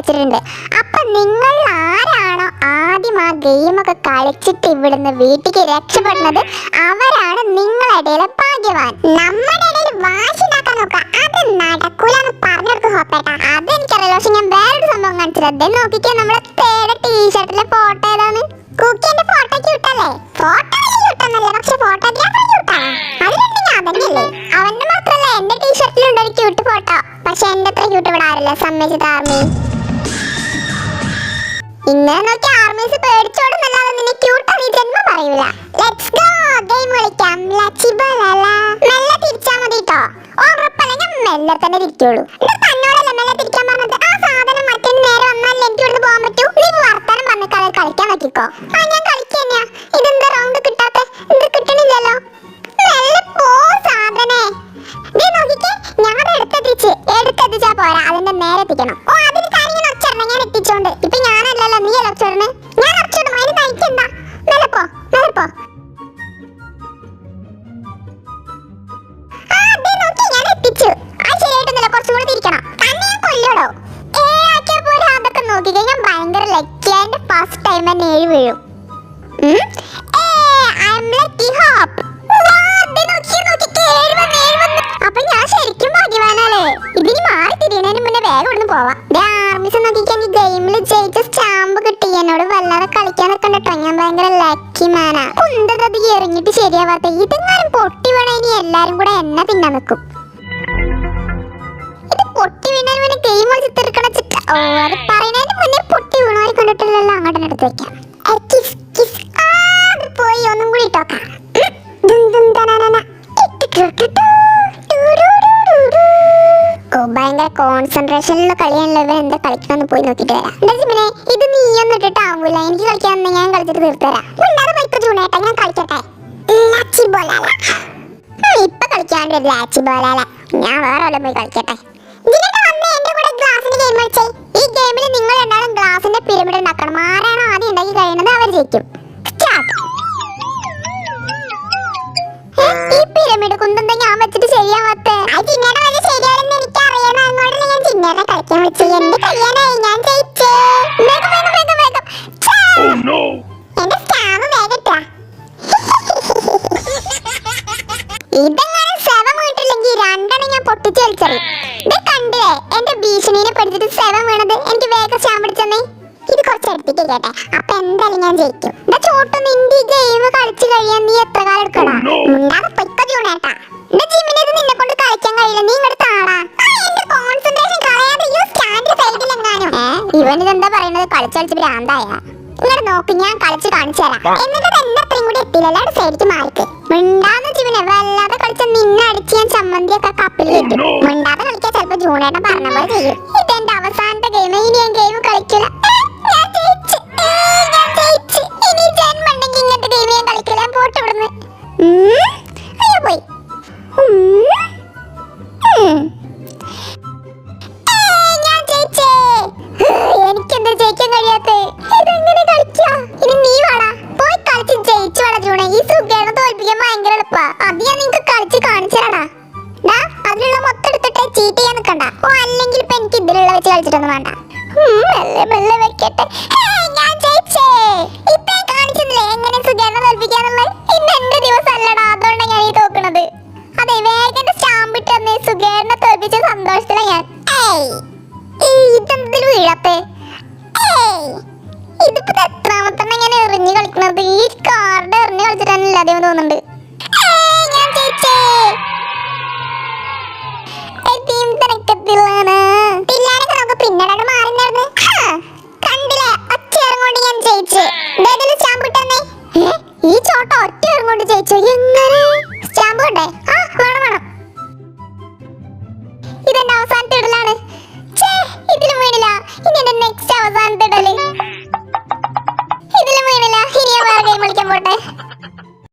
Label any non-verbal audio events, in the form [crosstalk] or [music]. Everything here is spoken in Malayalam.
വെച്ചിട്ടുണ്ട് അപ്പൊ നിങ്ങൾ ആരാണോ ആദ്യം ആ ഗെയിമൊക്കെ കളിച്ചിട്ട് ഇവിടുന്ന് വീട്ടിലേക്ക് രക്ഷപ്പെടുന്നത്? അവരാണ് നിങ്ങളിടയിലെ ഭാഗ്യവാൻ. നമ്മുടെ ഇടയിൽ വാശിണ്ടാക്കാൻ നോക്കുക. അത് നടക്കൂലെന്ന് പറഞ്ഞു കൊടുക്കും അത് അതെനിക്കറിയില്ല. പക്ഷെ ഞാൻ വേറൊരു സംഭവം കാണിച്ചത് അദ്ദേഹം നോക്കിക്കേ നമ്മുടെ തേടെ ടീഷർട്ടിലെ ഫോട്ടോ ഏതാണ് കുക്കിന്റെ ഫോട്ടോ ക്യൂട്ടല്ലേ ഫോട്ടോ ക്യൂട്ടെന്നല്ല പക്ഷെ ഫോട്ടോഗ്രാഫർ അതിലുണ്ട് ഞാൻ തന്നെയല്ലേ അവന്റെ മാത്രല്ല എന്റെ ടീഷർട്ടിലുണ്ട് ഒരു ക്യൂട്ട് ഫോട്ടോ പക്ഷെ എന്റെ അത്ര ക്യൂട്ട് ഇവിടെ ആരില്ല സമ്മതിച്ചത് ആർമി ഇങ്ങനെ നോക്കി ആർമീസ് പേടിച്ചോടുന്നല്ലാതെ നിന്നെ ക്യൂട്ട് നീ ജന്മം പറയൂല. ലെറ്റ്സ് ഗോ ഗെയിം കളിക്കാം. ലച്ചിബലല മെല്ലെ തിരിച്ചാ മതി ട്ടോ. ഉറപ്പല്ല? ഞാൻ മെല്ലെ തന്നെ തിരിക്കുള്ളൂ. തന്നോടല്ലേ മെല്ലെ തിരിക്കാൻ പറഞ്ഞത്? ആ സാധനം മറ്റേ നേരെ വന്നാലേ എനിക്ക് ഇവിടുന്ന് പോകാൻ പറ്റൂ. നീ വർത്താനം പറഞ്ഞ കളിക്കാൻ നോക്കിക്കോ. ആ ഞാൻ കളിക്കന്നെയാ ഇതെന്താ റൗണ്ട് കിട്ടാത്തെ? ഇത് കിട്ടണില്ലല്ലോ. മെല്ലെ പോ സാധനേ. ദേ നോക്കിക്കേ ഞങ്ങളുടെ എടുത്തെത്തിച്ച് എടുത്തെത്തിച്ചാ പോരാ. അതിന്റെ നേരെ എത്തിക്കണം വന്ന്, ഏഴ് വീഴും അപ്പൊ ഞാൻ ശരിക്കും ഭാഗ്യവാനല്ലേ ഇതിന് മാറി തിരിയണതിന് മുന്നേ വേഗം ഇവിടുന്ന് പോവാം. ആർമിസ് നോക്കിക്കാൻ ഈ ഗെയിമിൽ ജയിച്ച സ്റ്റാമ്പ് കിട്ടി. എന്നോട് കളിക്കാൻ നിൽക്കണ്ടോ ഞാൻ ഭയങ്കര ലക്കി മാനാ കുന്തത് എറിഞ്ഞിട്ട് ശരിയാവാത്ത ഇതെങ്ങാനും പൊട്ടി വേണ ഇനി എല്ലാരും കൂടെ എന്നെ തിന്നാൻ നിൽക്കും ഇത് പൊട്ടി വീണാൻ മുന്നേ ഗെയിം കളിച്ച് തീർക്കണച്ചിട്ട് ഓ അത് മുന്നേ കണ്ടിട്ടില്ലല്ലോ അങ്ങോട്ട് എടുത്ത് വെക്കാം. Kiss, kiss. പോയി. ഒന്നും കൂടി ഇട്ടോക്കാം ഭയങ്കര കോൺസെൻട്രേഷനിലുള്ള കളിയാണല്ലോ ഇവൻ. എന്താ കളിക്കണമെന്ന് പോയി നോക്കിട്ട് വരാം. എന്താ പിന്നെ ഇത് നീയൊന്നും ഇട്ടിട്ടാവൂല എനിക്ക് കളിക്കാൻ ഞാൻ കളിച്ചിട്ട് തീർത്തരാം പോയിക്കോ ഞാൻ കളിക്കട്ടെ. ലാച്ചി ബോലാല ഇപ്പൊ കളിക്കാണ്ട് ലാച്ചി ബോലാല ഞാൻ വേറെ പോയി കളിക്കട്ടെ. ജിനേട്ടാ വന്നേ? എന്റെ കൂടെ ഗ്ലാസിന്റെ ഗെയിം കളിച്ചേ. ഈ ഗെയിമിൽ നിങ്ങൾ രണ്ടാളും ഗ്ലാസിന്റെ പിരമിഡ് ഉണ്ടാക്കണം. ആരാണോ ആദ്യം ഉണ്ടാക്കി കഴിയുന്നത് അവർ ജയിക്കും. ഈ പിരമിഡ് കുന്തം ഞാൻ വെച്ചിട്ട് ശരിയാവാത്തേ കളിക്കാൻ വിളിച്ചു? എന്റെ കല്യാണമായി ഞാൻ ജയിച്ചേ. വേഗം വേഗം വേഗം വേഗം! Oh എന്റെ സ്റ്റാമ്പ് വേഗം ഇട്ടാ. [laughs] ഇതെങ്ങനെ സെവൻ വീട്ടില്ലെങ്കിൽ രണ്ടെണ്ണം ഞാൻ പൊട്ടിച്ചു കളിച്ചറിയും ഇത് കണ്ടില്ലേ എന്റെ ഭീഷണിനെ പഠിച്ചിട്ട് സെവൻ വീണത് എനിക്ക് വേഗം സ്റ്റാമ്പ് ഇത് കുറച്ച് എടുത്തിട്ട് കേട്ടെ. അപ്പൊ എന്തായാലും ഞാൻ ജയിക്കും. എന്താ ചോട്ടു നിന്റെ ഈ ഗെയിം കളിച്ചു കഴിയാൻ നീ എത്ര കാലം എടുക്കടാ? Oh, no. മുണ്ടാതെ പൊയ്ക്കോ ജൂണേട്ടാ എന്റെ ജിമ്മിന് ഇത് നിന്നെ കൊണ്ട് കളിക്കാൻ കഴിയില്ല. നീ ഇങ്ങോട്ട് താടാ. കോൺസെൻട്രേഷൻ കളയാതെ ഈ സ്റ്റാൻഡ് സൈഡിലെങ്ങാനും ഇവനിതെന്താ പറയുന്നത് കളിച്ച് കളിച്ച് ഭ്രാന്തായ. ഇങ്ങോട്ട് നോക്ക് ഞാൻ കളിച്ച് കാണിച്ചു തരാം. എന്നിട്ട് എന്നെ അത്രയും കൂടി എത്തിയില്ല. സൈഡിക്ക് മാറിക്ക്. മിണ്ടാന്ന് ജീവനെ വല്ലാതെ കളിച്ച നിന്നെ അടിച്ച് ഞാൻ ചമ്മന്തിയൊക്കെ കപ്പിൽ കിട്ടും. dùng này các bạn là mới thì tên കളിച്ചിട്ടൊന്നും വേണ്ട. മെല്ലെ മെല്ലെ വെക്കട്ടെ. ഞാൻ ജയിച്ചേ. ഇപ്പൊ കാണിച്ചില്ലേ എങ്ങനെ സുഖേനെ തോൽപ്പിക്കാന്നുള്ളത് ഇന്ന് എന്റെ ദിവസം അല്ലടാ അതുകൊണ്ടാണ് ഞാൻ ഈ തോക്കണത് അതെ വേഗം സ്റ്റാമ്പ് ഇട്ട് തന്നെ. സുഖേറിനെ തോൽപ്പിച്ച സന്തോഷത്തില ഞാൻ. ഇതെന്തിൽ വീഴാത്തെ ഇതിപ്പോ ഇത് എത്രാമത്തെണ്ണ ഞാൻ എറിഞ്ഞ് കളിക്കണത്? ഈ കാർഡ് എറിഞ്ഞ് കളിച്ചിട്ടാണ് ഇല്ലാതെ തോന്നുന്നുണ്ട്. ഇതിൽ സ്റ്റാമ്പ്